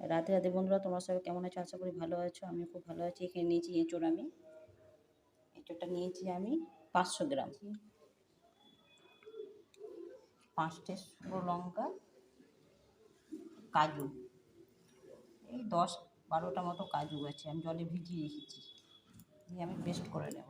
রাধে রাধে বন্ধুরা, তোমরা সবাই কেমন আছো? আশা করি ভালো আছো আমি খুব ভালো আছি। এখানে নিয়েছি এঁচোড় আমি। এঁচোড়টা নিয়েছি আমি পাঁচশো গ্রাম। পাঁচটা শুকনো লঙ্কা, কাজু। এই দশ বারোটা মতো কাজু আছে, আমি জলে ভিজিয়ে রেখেছি। দিয়ে আমি পেস্ট করে নেব।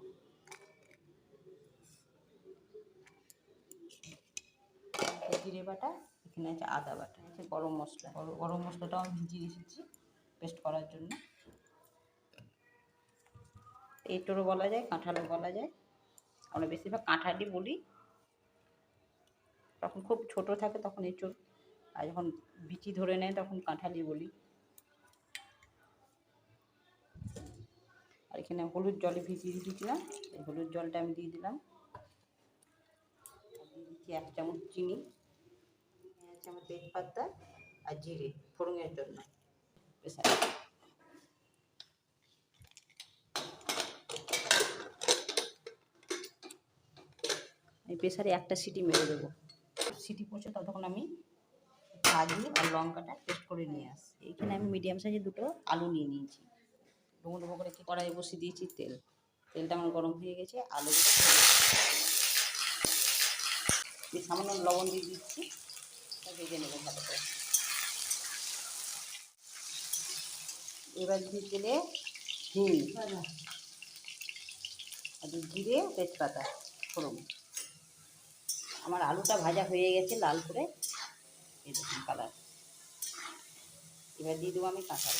জিরে বাটা এখানে আছে আদা বাটা আছে? গরম মশলা। গরম- মশলাটাও আমি ভিজিয়ে রেখেছি পেস্ট করার জন্য। এঁটোরও বলা যায়, কাঁঠালও বলা যায়। আমরা বেশিরভাগ কাঁঠালই বলি। তখন খুব ছোট থাকে তখন এঁচোড় আর যখন বিচি ধরে নেয় তখন কাঁঠালই বলি। আর এখানে হলুদ জলে ভিজিয়ে রেখেছিলাম হলুদ জলটা আমি দিয়ে দিলাম। দিয়ে দিচ্ছি এক চামচ চিনি। চামচ তেজপাতা আর জিরে ফোড়নের জন্য আমি প্রেসারে একটা সিটি মেরে দেবো। সিটি পড়ছে ততক্ষণ আমি কাজু আর লঙ্কাটা পেস্ট করে নিয়ে আসি এইখানে আমি মিডিয়াম সাইজের দুটো আলু নিয়ে নিয়েছি। ডুমো ডুমো করে কি কড়াই বসিয়ে দিয়েছি তেল। তেলটা আমার গরম হয়ে গেছে আলুগুলো সামান্য লবণ দিয়ে দিচ্ছি। ভেজে নেব ভালো করে। এবার দিয়ে দিলে হিং। আর জিরে, তেজপাতা, ফোড়ন। আমার আলুটা ভাজা হয়ে গেছে লাল করে। এই দেখুন কালার এবার দিয়ে দেবো আমি কাঁঠাল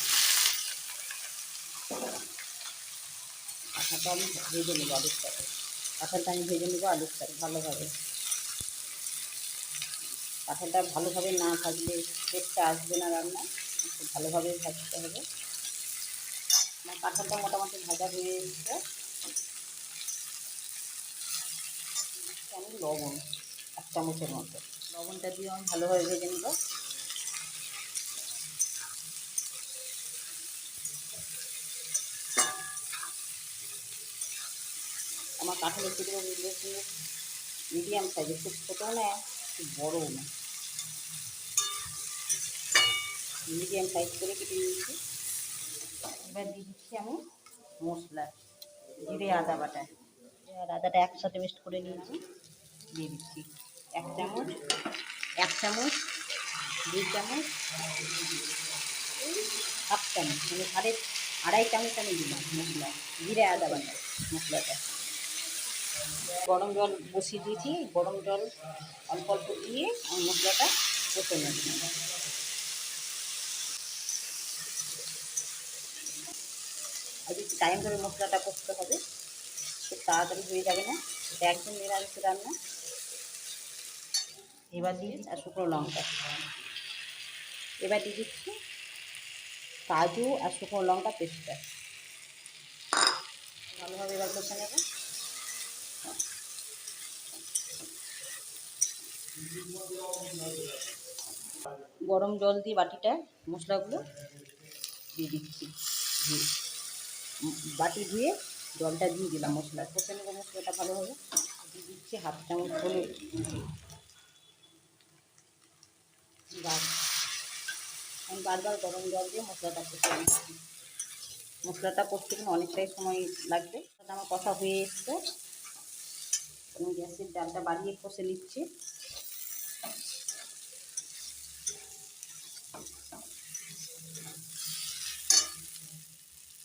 কাঁঠালটা আমি ভেজে নেব আলুর সাথে। কাঁঠালটা আমি ভেজে নেব আলুর সাথে ভালোভাবে। কাঁঠালটা ভালোভাবে না ভাজলে টেস্টটা আসবে না রান্না একটু ভালোভাবে ভাজতে হবে। আমার কাঁঠালটা মোটামুটি ভাজা হয়ে এসছে। আমি লবণ, এক চামচের মতো। লবণটা দিয়ে আমি ভালোভাবে ভেজে নেব। আমার কাঁঠালের টুকরো মিডিয়াম সাইজের খুব ছোটো না খুব বড়ও না মিডিয়াম সাইজ করে কেটে নিয়েছি। এবার দিয়ে দিচ্ছি আমি মশলা জিরে আদা বাটা। আর আদাটা একসাথে মিক্সড করে নিয়েছি। দিয়ে দিচ্ছি এক চামচ এক চামচ দুই চামচ হাফ চামচ মানে সাড়ে আড়াই চামচ আমি দিলাম মশলা জিরে আদা বাটা মশলাটা। গরম জল বসিয়ে দিয়েছি গরম জল অল্প অল্প দিয়ে আমি মশলাটা কষে নেব। একটু টাইম ধরে মশলাটা করতে হবে। খুব তাড়াতাড়ি হয়ে যাবে না। এটা একদম নিরামিষ রান্না। এবার দিয়ে আর শুকনো লঙ্কা। এবার দিয়ে দিচ্ছি কাজু আর শুকনো লঙ্কা পেস্টটা। ভালোভাবে এবার কষে নেব। গরম জল দিয়ে বাটিটা মশলাগুলো দিয়ে দিচ্ছি। বাটি ধুয়ে জলটা দিয়ে দিলাম মশলা কষে নেব মশলাটা ভালোভাবে দিয়ে দিচ্ছি হাফ চামচ হলুদ। আমি বারবার গরম জল দিয়ে মশলাটা কষে নিচ্ছি। মশলাটা করতে কিন্তু অনেকটাই সময় লাগবে। আমার কথা হয়ে এসছে। আমি গ্যাসের ডালটা বাড়িয়ে কষে নিচ্ছি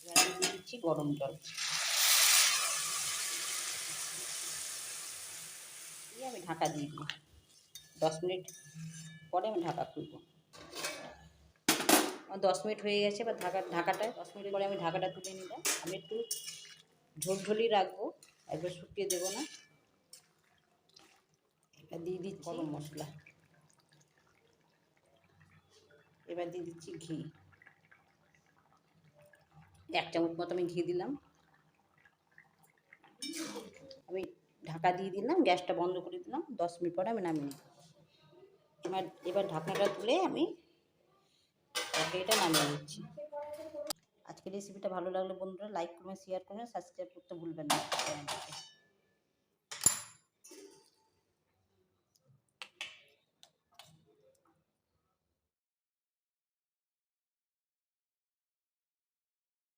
এবার আমি দিয়ে দিচ্ছি গরম জল। দিয়ে আমি ঢাকা দিয়ে দিই। দশ মিনিট পরে আমি ঢাকা খুলব। আমার দশ মিনিট হয়ে গেছে এবার ঢাকা ঢাকাটা দশ মিনিট পরে আমি ঢাকাটা তুলে নিলাম আমি একটু ঝোলঝোলি রাখব একবার শুকিয়ে দেবো না। এটা দিয়ে দিচ্ছি গরম মশলা। এবার দিয়ে দিচ্ছি ঘি। এক চামচ মতো আমি ঘি দিলাম। আমি ঢাকা দিয়ে দিলাম, গ্যাসটা বন্ধ করে দিলাম, দশ মিনিট পরে আমি নামিয়ে নিই এবার এবার ঢাকনাটা তুলে আমি এটা নামিয়ে নিচ্ছি। আজকের রেসিপিটা ভালো লাগলে বন্ধুরা লাইক করবেন শেয়ার করবেন সাবস্ক্রাইব করতে ভুলবেন না।